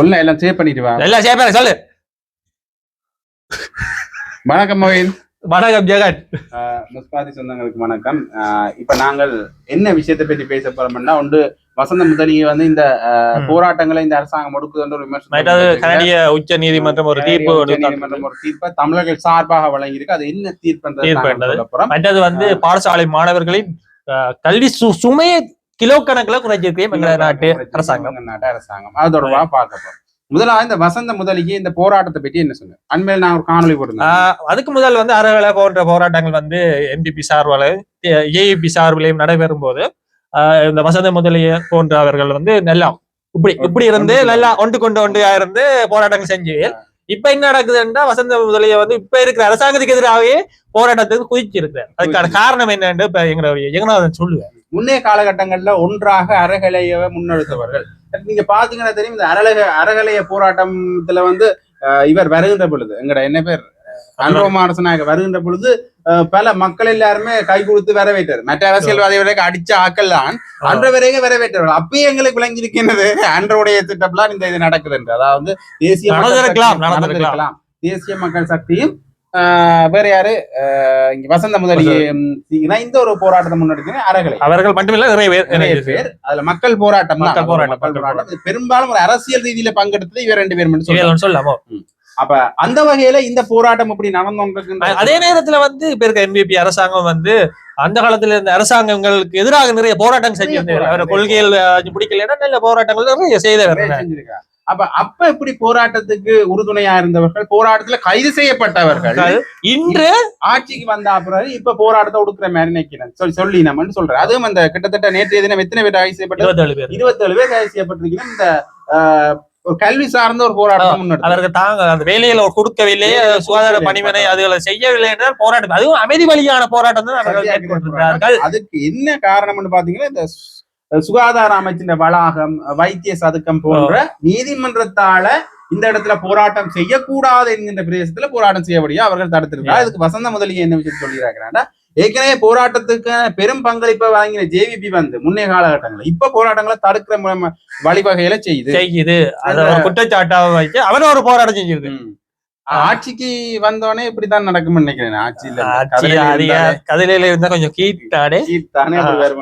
ஒன்னும் எல்லாம் சேவ் பண்ணிட்டு வா. எல்லாம் சேப்பேன் சொல்லு. வணக்கம் மோயின். வணக்கம் ஜெகன். முஸ்பாதி சொந்தங்களுக்கு வணக்கம். இப்ப நாங்கள் என்ன விஷயத்தை பற்றி பேச போறோம்னா ஒன்று வசந்த முதலியை வந்து இந்த. போராட்டங்களை இந்த அரசாங்கம் ஒடுக்குதுன்ற ஒரு விமர்சனம் உச்ச நீதிமன்றம் ஒரு தீர்ப்பு. நீதிமன்றம் ஒரு தீர்ப்பை தமிழர்கள் சார்பாக வழங்கியிருக்கு. அது என்ன தீர்ப்பு. மற்றது வந்து பாடசாலை மாணவர்களின் கல்வி சுமையை கிலோ கணக்குல குறைச்சிருக்கு எங்க நாட்டு அரசாங்கம். நாட்டு அரசாங்கம். அது தொடர்பாக பார்க்க போறோம். முதலாவது இந்த வசந்த முதலிக்கு இந்த போராட்டத்தை பற்றி என்ன சொன்னேன் அண்மையில் நான் ஒரு காணொலி போட்டிருந்தேன். அதுக்கு முதல் வந்து அறவேலை போன்ற போராட்டங்கள் வந்து எம்பிபி சார்பில் ஏஇபி சார்பிலையும் நடைபெறும் போது இந்த வசந்த முதலிய போன்றவர்கள் வந்து நல்லா இப்படி இப்படி இருந்து நல்லா ஒன்று கொண்டு ஒன்றியா இருந்து போராட்டங்கள் செஞ்சு இப்ப என்ன நடக்குதுன்னா வசந்த முதலிய வந்து இப்ப இருக்கிற அரசாங்கத்துக்கு எதிராகவே போராட்டத்துக்கு குதிச்சு இருக்கிறார் அதுக்கான காரணம் என்னன்னு இப்ப எங்களுடைய ஜெகநாதன் சொல்லுவார். முன்னைய காலகட்டங்கள்ல ஒன்றாக அறகலையை முன்னெடுத்தவர்கள். நீங்க பாத்தீங்கன்னா தெரியும் இந்த அரலக அறகலைய போராட்டத்துல வந்து இவர் வருகின்ற பொழுது எங்கட என்ன பேர்? அனுபவமாரசனாக வருகின்ற பொழுது பல மக்கள் எல்லாருமே கை கொடுத்து வரவேற்றார். மற்ற அரசியல்வாதி வரைக்கும் அடிச்ச ஆக்கள் தான் அன்று வரைக்கும் வரவேற்றவர்கள். அப்பயே எங்களுக்கு விளங்கியிருக்கின்றது அன்றவுடைய திட்டம்லாம் இந்த இது நடக்குது என்று. அதாவது தேசிய. தேசிய மக்கள் சக்தியும் வேற யாரு? இங்க வசந்த முதலி இணைந்த ஒரு போராட்டத்தை முன்னெடுக்கிற அறகலை அவர்கள் மட்டுமில்ல நிறைய பேர் நிறைய நிறைய பேர். அதுல மக்கள் போராட்டம். மக்கள் போராட்டம், மக்கள் பெரும்பாலும் ஒரு அரசியல் ரீதியில பங்கெடுத்தது இவர் ரெண்டு பேர் மட்டும் சொல்றாங்க. இவைகள் சொல்லாமோ. அப்ப அந்த வகையில இந்த போராட்டம் இப்படி நடந்து அதே நேரத்துல வந்து இப்ப இருக்க என்பிபி அரசாங்கம் வந்து அந்த காலத்துல இருந்த அரசாங்கங்களுக்கு எதிராக நிறைய போராட்டம் போராட்டம். அவர கொள்கைகள் பிடிக்கலைன்னா நல்ல போராட்டங்கள் நிறைய செய்தவர் அப்ப அப்ப இப்படி போராட்டத்துக்கு உறுதுணையா இருந்தவர்கள்? போராட்டத்துல கைது செய்யப்பட்டவர்கள். இன்று ஆட்சிக்கு வந்த பிறகு இப்ப போராட்டத்தை ஒடுக்குற மாதிரி நினைக்கிறேன். சொல்லி சொல்லி நம்ம சொல்றேன். அதுவும் அந்த கிட்டத்தட்ட நேற்றைய தினம் எத்தனை பேர் கைது செய்யப்பட்டது? இருபத்தேழு பேர். கைது செய்யப்பட்டிருக்கிறோம். இந்த ஆஹ், ஒரு கல்வி சார்ந்த ஒரு போராட்டம் அவருக்கு தாங்க அந்த வேலையில கொடுக்கவில்லை சுகாதார பணிமனை அதுகளை செய்யவில்லை என்றால் போராட்டம். அதுவும் அமைதி வழியான போராட்டம் தான் அதுக்கு என்ன காரணம்னு பாத்தீங்கன்னா இந்த சுகாதார அமைச்சின் வளாகம் வைத்திய சதுக்கம் போன்ற நீதிமன்றத்தால இந்த இடத்துல போராட்டம் செய்யக்கூடாது என்கின்ற பிரதேசத்துல போராட்டம் செய்யபடியா அவர்கள் தடுத்திருக்காங்க அதுக்கு வசந்த முதலிய என்ன விஷயம் சொல்லியிருக்கிறாங்க ஏற்கனவே போராட்டத்துக்கு பெரும் பங்களிப்பை வழங்கின ஜேவிபி வந்து முன்னைய காலகட்டங்கள்ல இப்ப போராட்டங்களை தடுக்கிற வழிவகையில செய்யுது. செய்யுது குற்றச்சாட்டாக வச்சு அவரும் ஒரு போராட்டம் செஞ்சிருக்கு. ஆட்சிக்கு வந்தோடனே இப்படித்தான் நடக்கும்னு நினைக்கிறேன். ஆட்சியில ஆட்சி கதிரையில இருந்தா கொஞ்சம் கீட்டாடே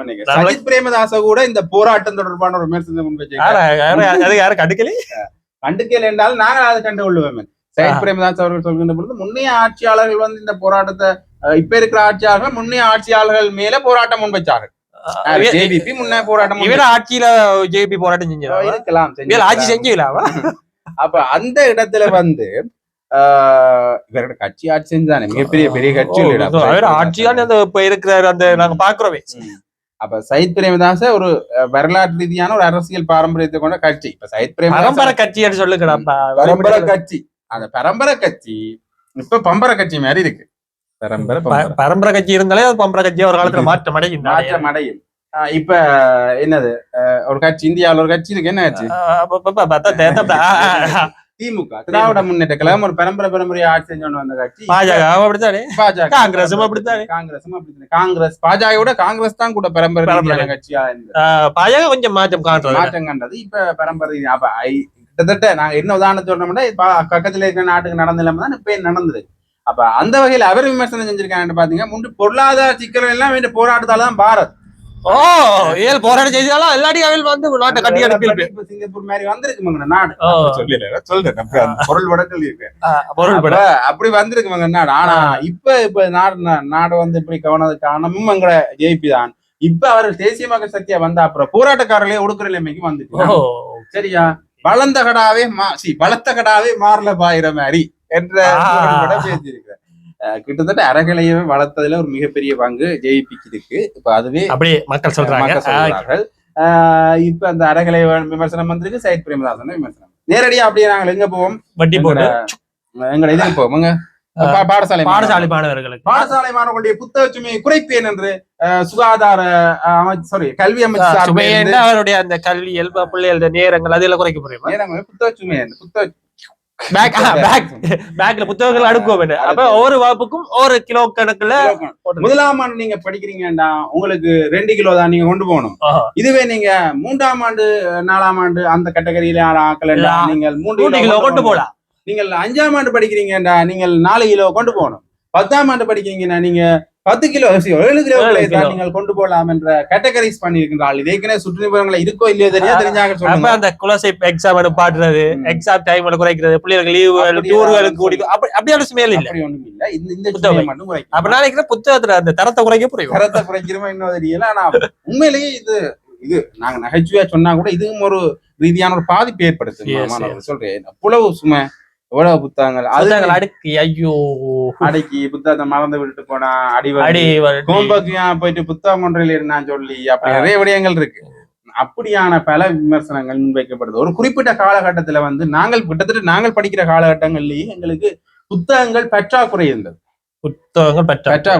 நீங்க? சஜித் பிரேமதாச கூட இந்த போராட்டம் தொடர்பான ஒரு முன்வச்சிருக்காரு அது யாரும் கடுக்கல கண்டுக்கல என்றால் நாங்கள் அதை கண்டு கொள்ளுவோம் சஜித். பிரேமதாஸ் அவர்கள் சொல்கின்ற பொழுது முன்னைய ஆட்சியாளர்கள் வந்து இந்த போராட்டத்தை இப்ப இருக்கிற ஆட்சியாளர்கள் முன்னைய ஆட்சியாளர்கள் மேல போராட்டம் முன்வச்சார்கள் ஜேபிபி முன்ன போராட்டம் இவர ஆட்சியில ஜேபி போராட்டம் இருக்கலாம் இவர ஆட்சி. செஞ்சீங்களா அப்ப அந்த இடத்துல வந்து இவரோட கட்சி ஆட்சி செஞ்சானே மிகப்பெரிய பெரிய கட்சி. அவர் ஆட்சி தான் அந்த இப்ப இருக்கிற அந்த நாங்க பாக்குறோமே. அப்ப சயித் பிரேமதாச ஒரு வரலாற்று ரீதியான ஒரு அரசியல் பாரம்பரியத்தை கொண்ட கட்சி. இப்ப சயித் பிரேமதாச பரம்பரை கட்சின்னு சொல்லுங்கடாப்பா பரம்பரை கட்சி. அந்த பரம்பரை கட்சி இப்ப பம்பர கட்சி மாதிரி இருக்கு. பரம்பரை. பரம்பரை கட்சி இருந்தாலே அது பம்பரை கட்சி ஒரு காலத்துல மாற்றம் அடையும் மாற்றம் அடையும். இப்ப என்னது ஒரு கட்சி இந்தியாவுல ஒரு கட்சி இருக்கு. என்ன ஆச்சு திமுக. திராவிட முன்னேற்ற கழகம் ஒரு பரம்பரை பரம்பரையா ஆட்சி செஞ்சோன்னு வந்த கட்சி பாஜக அப்படித்தானே? பாஜக. காங்கிரஸும் அப்படித்தானே. காங்கிரஸும் அப்படித்தானே. காங்கிரஸ் பாஜகவோட காங்கிரஸ் தான் கூட பரம்பரை பரம்பரை. கட்சியா பாஜக கொஞ்சம் மாற்றம் காட்டுறது மாற்றம் கண்டது. இப்ப பரம்பரை அப்ப கிட்டத்தட்ட நாங்க என்ன உதாரணம் இப்ப பக்கத்துல இருக்கிற நாட்டுக்கு நடந்த இல்லாம தான் இப்ப நடந்தது? அப்ப அந்த வகையில அவர் விமர்சனம் செஞ்சிருக்காங்கன்னு பாத்தீங்க முன்பு பொருளாதார சிக்கல் எல்லாம் போராட்டத்தால தான் பாரத். ஓ ஏழு போராட்டம் செய்தாலும் எல்லாரையும் அவள் வந்து நாட்டை கட்டி அனுப்பி இப்ப சிங்கப்பூர் மாதிரி வந்திருக்கு மங்கன நாடு. சொல்லல சொல்றேன் பொருள் வடக்கல் இருக்கு. பொருள் பட அப்ப அப்படி வந்திருக்கு மங்க நாடு ஆனா இப்ப இப்ப நாடு நாடு வந்து இப்படி கவனது காரணமும் எங்கட ஜேபி தான் இப்ப அவர்கள் தேசிய மக்கள் சக்தியா வந்த அப்புறம் போராட்டக்காரர்களே ஒடுக்குற நிலைமைக்கு வந்துட்டு சரியா? வளர்ந்த கடாவே மா சி பலத்த கடாவே மாறல பாயிர மாதிரி என்ற பேசியிருக்கிறேன் கிட்டத்தட்ட அறகலையவே வளர்த்ததுல ஒரு மிகப்பெரிய பங்கு ஜெயிப்பிக்கு இருக்கு. இப்ப அதுவே அப்படியே மக்கள் சொல்றாங்க. சொல்றார்கள். இப்ப அந்த அறகலை விமர்சனம் வந்திருக்கு. சைத் பிரேமதாசன் விமர்சனம். நேரடியா அப்படியே நாங்கள் எங்க போவோம்? வட்டி போட்டு. எங்களை இதுக்கு போவோம் பாடசாலை பாடசாலை மாணவர்களுக்கு. பாடசாலை மாணவர்களுடைய புத்தக சுமையை குறைப்பேன் என்று சுகாதார அமைச்சு சாரி கல்வி அமைச்சு சார்பில் சுமையை இருந்து அவருடைய அந்த கல்வியல் பிள்ளைகளோட நேரங்கள் அதெல்லாம் குறைக்க முடியுமா? நேரங்கள் புத்தக சுமை புத்தக பேக் பேக் பேக்ல புத்தகங்கள் அடுக்குவோம். அப்ப ஒவ்வொரு வகுப்புக்கும் ஒரு கிலோ கணக்குல முதலாம் ஆண்டு நீங்க படிக்கிறீங்கன்னா உங்களுக்கு ரெண்டு கிலோ தான் நீங்க கொண்டு போகணும். இதுவே நீங்க மூன்றாம் ஆண்டு நாலாம் ஆண்டு அந்த கேட்டகரியில ஆக்கல ஆ. நீங்கள் மூன்று கிலோ கொண்டு போலாம் நீங்கள் அஞ்சாம் ஆண்டு படிக்கிறீங்கடா நீங்கள் நாலு கிலோ கொண்டு போகணும். பத்தாம் ஆண்டு படிக்கிறீங்கன்னா நீங்க பத்து கிலோ ஏழு கிலோ. நீங்கள் கொண்டு போகலாம் என்ற கேட்டகரைஸ் பண்ணியிருக்கின்றால். இது ஏற்கனவே சுற்றுப்புறங்களை இருக்கோ இல்லையோ தெரியா தெரிஞ்சாங்க சொல்லுங்க. அந்த குலசைப் எக்ஸாம் பாடுறது. எக்ஸாம் டைம்ல குறைக்கிறது பிள்ளைகளுக்கு லீவு அப்படி டூர்களுக்கு ஏதாவது கூடி அப்படி அப்படியான சுமையல் இல்ல. அப்படி ஒண்ணும் இல்ல. இந்த இந்த புத்தகம். மட்டும் குறைக்கும். அப்ப நாளைக்கு புத்தகத்துல அந்த தரத்தை குறைக்க புரியும். கரத்தை குறைக்கிறோமா இன்னும் தெரியல. ஆனா உண்மையிலேயே இது இது நாங்க நகைச்சுவையா சொன்னா கூட இதுவும் ஒரு ரீதியான ஒரு பாதிப்பு நான் சொல்றேன். அவ்வளவு சுமை எவ்வளவு புத்தகங்கள்? அது அடுக்கி ஐயோ. அடக்கி புத்தகத்தை மறந்து விட்டுட்டு போனா அடி அடி. ஹோம்பர்க்யா போயிட்டு புத்தகம் ஒன்றில் இருந்தான் சொல்லி அப்படி நிறைய விடயங்கள் இருக்கு. அப்படியான பல விமர்சனங்கள் முன்வைக்கப்படுது. ஒரு குறிப்பிட்ட காலகட்டத்துல வந்து நாங்கள் கிட்டத்தட்ட நாங்கள் படிக்கிற காலகட்டங்கள்லயே எங்களுக்கு புத்தகங்கள் பற்றாக்குறை இருந்தது. புத்தகங்கள் பற்ற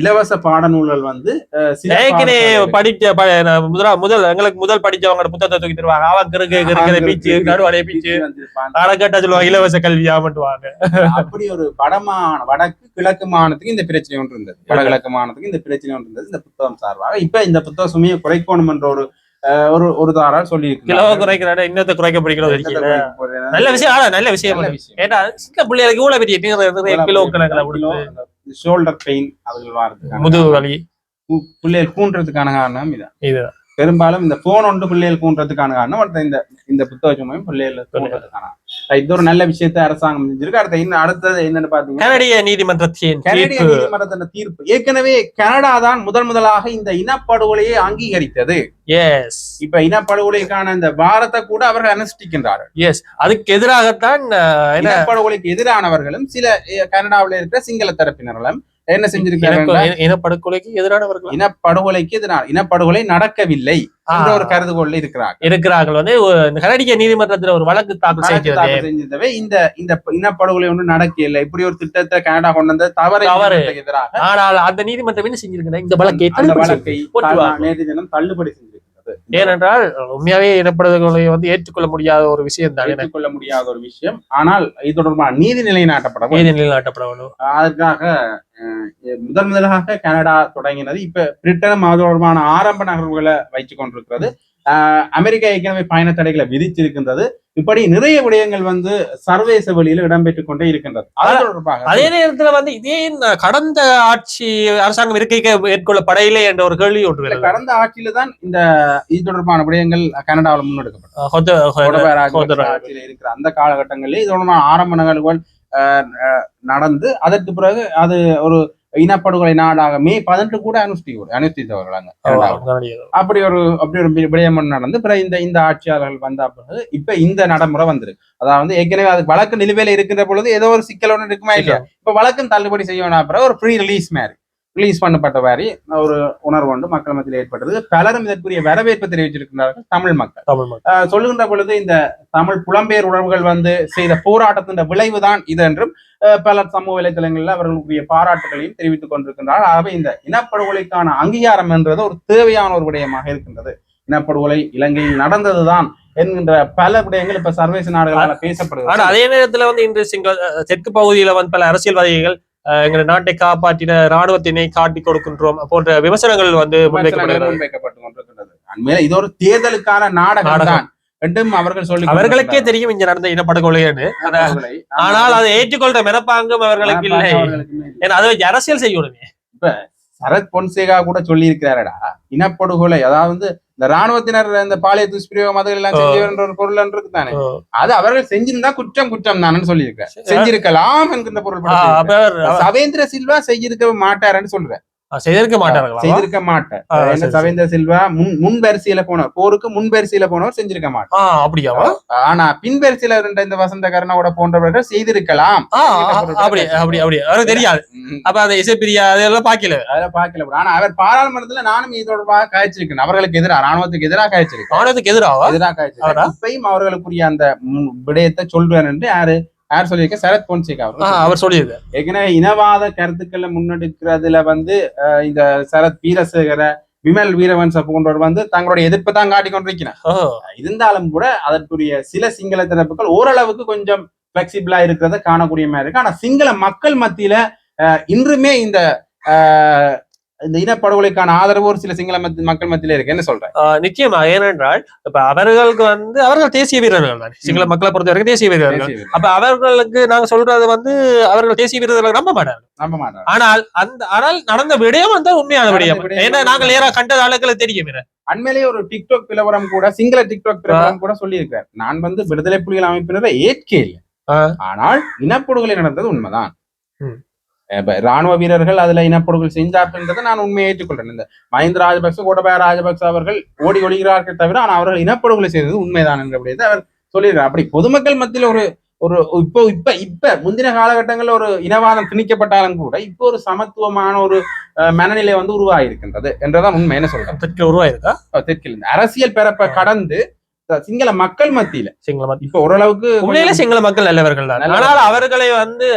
இலவச பாடநூல்கள் வந்து ஏற்கனவே படிச்ச முதலா முதல் எங்களுக்கு முதல் படிச்சவங்க புத்தகத்தை தூக்கி தருவாங்க. அவன் கிறுக்கு கிறுக்கிற பீச்சு நடுவடைய பீச்சு. அடக்கட்ட சொல்லுவாங்க இலவச கல்வியா மட்டுவாங்க அப்படி ஒரு வடமான வடக்கு கிழக்கு மாநிலத்துக்கு இந்த பிரச்சனை ஒன்று இருந்தது. வடகிழக்கு மாநிலத்துக்கு இந்த பிரச்சனை ஒன்று இருந்தது. இந்த புத்தகம் சார்பாக இப்ப இந்த புத்தக சுமையை குறைக்கணும் என்ற ஒரு ஒரு ஒரு தாரால் சொல்லி கிலோ குறைக்கிறாங்க இன்னத்தை குறைக்க இருக்கீங்க நல்ல விஷயம் ஆனா நல்ல விஷயம். ஏன்னா சின்ன பிள்ளைகளுக்கு இவ்வளவு பெரிய கிலோ கணக்கில் ஷோல்டர் பெயின் அதுகள் வாரதுக்கான முதுகு வலி. பிள்ளைகள் கூன்றதுக்கான காரணம் இதான். இது பெரும்பாலும் இந்த போன் ஒன்று பிள்ளைகள் கூன்றதுக்கான காரணம் இந்த இந்த புத்தக சுமையும் பிள்ளைகள். கூன்றதுக்கான இது ஒரு நல்ல விஷயத்தை அரசாங்கம் செஞ்சிருக்கு. அடுத்த இன்னும் அடுத்தது என்னன்னு பாத்தீங்கன்னா கனடிய நீதிமன்றத்தின் கனடிய நீதிமன்றத்தின் தீர்ப்பு. ஏற்கனவே கனடா தான் முதல் முதலாக இந்த இனப்படுகொலையை அங்கீகரித்தது. எஸ் இப்ப இனப்படுகொலைக்கான இந்த பாரத்தை கூட அவர்கள் அனுஷ்டிக்கின்றார்கள். எஸ் அதுக்கு எதிராகத்தான் இனப்படுகொலைக்கு எதிரானவர்களும் சில கனடாவில் இருக்கிற சிங்கள தரப்பினர்களும் என்ன செஞ்சிருக்கிறார்கள் இனக்கு- இனப்படுகொலைக்கு எதிரானவர்கள்? இனப்படுகொலைக்கு எதிரான இனப்படுகொலை நடக்கவில்லை என்ற ஒரு கருதுகோள்ல இருக்கிறார் இருக்கிறார்கள். வந்து கனடிய நீதிமன்றத்துல ஒரு வழக்கு தாக்கல் செஞ்சதவே இந்த இந்த இனப்படுகொலை ஒன்றும் நடக்கல இப்படி ஒரு திட்டத்தை கனடா கொண்டு வந்த தவறு தவறு. எதிராக ஆனால் அந்த நீதிமன்றம் என்ன செஞ்சிருக்கேன் இந்த வழக்கை அந்த தள்ளுபடி வழக்கை. நேற்று தினம் தள்ளுபடி செஞ்சிருக்கிறது ஏனென்றால் உண்மையாவே இனப்படுகொலை வந்து ஏற்றுக்கொள்ள முடியாத ஒரு விஷயம் தான். ஏற்றுக்கொள்ள முடியாத ஒரு விஷயம். ஆனால் இது தொடர்பான நீதி நிலைநாட்டப்பட. நீதி நிலைநாட்டப்பட வேண்டும். அதற்காக முதன் முதலாக கனடா தொடங்கினது. இப்ப பிரிட்டனும் அது தொடர்பான ஆரம்ப நகர்வுகளை வைத்துக் கொண்டிருக்கிறது. அமெரிக்கா ஏற்கனவே பயண தடைகளை விதிச்சிருக்கின்றது இப்படி நிறைய விடயங்கள் வந்து சர்வதேச வெளியில இடம்பெற்றுக் கொண்டே இருக்கின்றது அது நேரத்துல வந்து இதே கடந்த ஆட்சி அரசாங்கம் இருக்கைக்கு மேற்கொள்ளப்படையிலே என்ற ஒரு கேள்வி ஒன்று. கடந்த ஆட்சியில தான் இந்த இது தொடர்பான விடயங்கள் கனடாவில் முன்னெடுக்கப்பட்டது. ஆட்சியில இருக்கிற அந்த காலகட்டங்களில் இது தொடர்பான ஆரம்ப நிகழ்வுகள் நடந்து அதற்கு பிறகு அது ஒரு இனப்படுகொலை நாடாக மே பதினெட்டு கூட அனுஷ்டி அனுஷ்டித்தவர்கள் அங்க கனடாவில். கனடிய. அப்படி ஒரு அப்படி ஒரு விடயம் நடந்து பிறகு இந்த இந்த ஆட்சியாளர்கள் வந்த பிறகு இப்ப இந்த நடைமுறை வந்திருக்கு அதாவது ஏற்கனவே அது வழக்கு நிலுவையில இருக்கின்ற பொழுது ஏதோ ஒரு சிக்கல் ஒன்று இருக்குமா இல்லையா இப்ப வழக்கம் தள்ளுபடி செய்யணும் பிறகு ஒரு ப்ரீ ரிலீஸ் மாதிரி ரிலீஸ் பண்ணப்பட்ட மாதிரி ஒரு உணர்வு ஒன்று மக்கள் மத்தியில் ஏற்பட்டது. பலரும் இதற்குரிய வரவேற்பு தெரிவிச்சிருக்கிறார்கள் தமிழ் மக்கள். தமிழ் மக்கள். சொல்லுகின்ற பொழுது இந்த தமிழ் புலம்பெயர் உறவுகள் வந்து செய்த போராட்டத்தின் விளைவுதான் இது என்றும் பலர் சமூக வலைதளங்களில் அவர்களுக்குரிய பாராட்டுகளையும் தெரிவித்துக் கொண்டிருக்கின்றார் ஆகவே இந்த இனப்படுகொலைக்கான அங்கீகாரம் என்றது ஒரு தேவையான ஒரு விடயமாக இருக்கின்றது. இனப்படுகொலை இலங்கையில் நடந்ததுதான் என்கின்ற பல விடயங்கள் இப்ப சர்வதேச நாடுகளால் ஆனா பேசப்படுகிறது. அதே நேரத்துல வந்து இன்று சிங்க தெற்கு பகுதியில வந்து பல அரசியல்வாதிகள் எங்கள் நாட்டை காப்பாற்றின ராணுவத்தினை காட்டி கொடுக்கின்றோம் போன்ற விமர்சனங்கள் வந்து விமர்சனங்கள் முன்வைக்கப்படுகிறது. முன்வைக்கப்பட்டு கொண்டிருக்கின்றது உண்மையில இது ஒரு தேர்தலுக்கான நாடகம். தான் என்றும் அவர்கள் சொல்லி அவர்களுக்கே தெரியும் இங்க நடந்த இனப்படுகொலைன்னு. ஆனால் அதை ஏற்றுக்கொள்ற மெனப்பாங்கும் அவர்களுக்கு இல்லை. ஏன்னா அதை அரசியல் செய்யணுமே சரத் பொன்சேகா கூட சொல்லி இருக்கிறாரடா இனப்படுகொலை அதாவது இந்த ராணுவத்தினர் இந்த பாலிய துஷ்பிரயோகம் எல்லாம். செஞ்சவர் ஒரு பொருள் இருக்கு தானே அது அவர்கள் செஞ்சிருந்தா குற்றம் குற்றம் தானே சொல்லியிருக்காரு செஞ்சிருக்கலாம் என்கின்ற பொருள் சவேந்திர சில்வா செய்திருக்க மாட்டாருன்னு சொல்றேன் செய்திருக்க மாட்டார்களா செய்திருக்க சரி, சவேந்திர சில்வா முன் முன் வரிசையில போனவர் போருக்கு முன் வரிசையில போனவர் செஞ்சிருக்க மாட்டார். ஆஹ் அப்படியாவா ஆனா பின் வரிசையில இருந்த இந்த வசந்த கருணாவோட போன்றவர்கள் செய்திருக்கலாம். அப்படி அப்படி அப்படி. அவருக்கு தெரியாது. அப்ப அந்த இசைப்பிரியா அதெல்லாம் பாக்கல அதெல்லாம் பார்க்கல bro. ஆனா அவர் பாராளுமன்றத்துல நானும் இது தொடர்பாக காய்ச்சிருக்கேன். அவர்களுக்கு எதிராக ராணுவத்துக்கு எதிராக காய்ச்சிருக்கேன். ராணுவத்துக்கு எதிராக அவரா? காய்ச்சிருக்கேன் இப்பயும் அவர்களுக்குரிய அந்த விடயத்தை சொல்றார் என்று யாரு யார் சொல்லியிருக்க? சரத் பொன்சேகா ஆஹ் அவர் சொல்லியிருக்காரு ஏற்கனவே இனவாத கருத்துக்களை முன்னெடுக்கிறதுல வந்து இந்த சரத் வீரசேகர விமல் வீரவன்ச போன்றவர் வந்து தங்களுடைய எதிர்ப்பை தான் காட்டிக் கொண்டிருக்கிறார். ஓ இருந்தாலும் கூட அதற்குரிய சில சிங்கள தரப்புகள் ஓரளவுக்கு கொஞ்சம் பிளெக்சிபிளா இருக்கிறத காணக்கூடிய மாதிரி இருக்கு. ஆனா சிங்கள மக்கள் மத்தியில இன்றுமே இந்த இந்த இனப்படுகொலைக்கான ஆதரவு ஒரு சில சிங்கள மக்கள் மத்தியில இருக்கு. என்ன சொல்றேன் நிச்சயமா. ஏனென்றால் இப்ப அவர்களுக்கு வந்து அவர்கள் தேசிய வீரர்கள் தான். சிங்கள மக்களை பொறுத்த வரைக்கும் தேசிய வீரர்கள். அப்ப அவர்களுக்கு நாங்க சொல்றது வந்து அவர்கள் தேசிய வீரர்களை நம்ப மாட்டாங்க நம்ப மாட்டாங்க ஆனால் அந்த ஆனால் நடந்த விடயம் வந்து உண்மையான விடயம். ஏன்னா நாங்கள் நேரா கண்ட ஆளுக்களை தெரியும். அண்மையிலேயே ஒரு டிக்டாக் பிளவரம் கூட சிங்கள டிக்டாக் பிளவரம் கூட சொல்லியிருக்கார் நான் வந்து விடுதலை புலிகள் அமைப்பினரை ஏற்கே இல்லை. ஆனால் இனப்படுகொலை நடந்தது உண்மைதான். ராணுவ வீரர்கள் அதுல இனப்படுகொலை செஞ்சார்கள்ன்றதை நான் உண்மையை ஏற்றுக்கொள்றேன். இந்த மஹிந்த ராஜபக்ச கோட்டபாய ராஜபக்ச அவர்கள் ஓடி ஒளிகிறார்கள் தவிர ஆனால் அவர்கள் இனப்படுகொலை செய்தது உண்மைதான் என்றபடியதை அவர் சொல்லியிருக்கார் அப்படி பொதுமக்கள் மத்தியில் ஒரு ஒரு இப்போ இப்ப இப்ப முந்தின காலகட்டங்களில் ஒரு இனவாதம் திணிக்கப்பட்டாலும் கூட இப்போ ஒரு சமத்துவமான ஒரு மனநிலை வந்து உருவாகியிருக்கின்றது என்றதான் உண்மை என்ன சொல்றேன். தெற்கு உருவாயிருக்கா? தெற்கில் அரசியல் பிறப்ப கடந்து சிங்கள மக்கள் மத்தியில. சிங்கள மக்கள் இப்ப ஓரளவுக்கு உண்மையிலே சிங்கள மக்கள் நல்லவர்கள் தான். ஆனால் அவர்களை வந்து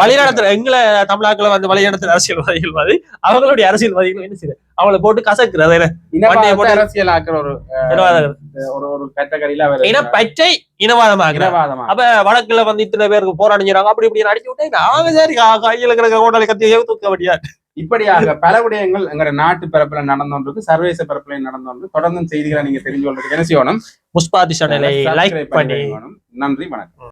வழிநடத்துற எங்களை தமிழாக்களை வந்து வழிநடத்துற அரசியல்வாதிகள் மாதிரி அவங்களுடைய அரசியல்வாதிகள் என்ன செய்யுது அவளை போட்டு கசக்குறது அரசியல் ஆக்குற ஒரு ஒரு ஒரு கேட்டகரியில அவர் இனப்பற்றை இனவாதமாக இனவாதமா அப்ப வடக்குல வந்து இத்தனை பேருக்கு போராடிஞ்சாங்க அப்படி இப்படி அடிச்சு விட்டு நாங்க சரி கையில கிடக்க கோட்டாளி கத்தி தூக்க முடியாது இப்படியாக பல விடயங்கள் எங்க நாட்டு பரப்புல நடந்தோன்றது சர்வதேச பரப்புல நடந்தோன்று தொடர்ந்து செய்திகளை நீங்க தெரிஞ்சு கொள்றதுக்கு என்ன செய்யணும்? சேனலை லைக் பண்ணி. நன்றி வணக்கம்.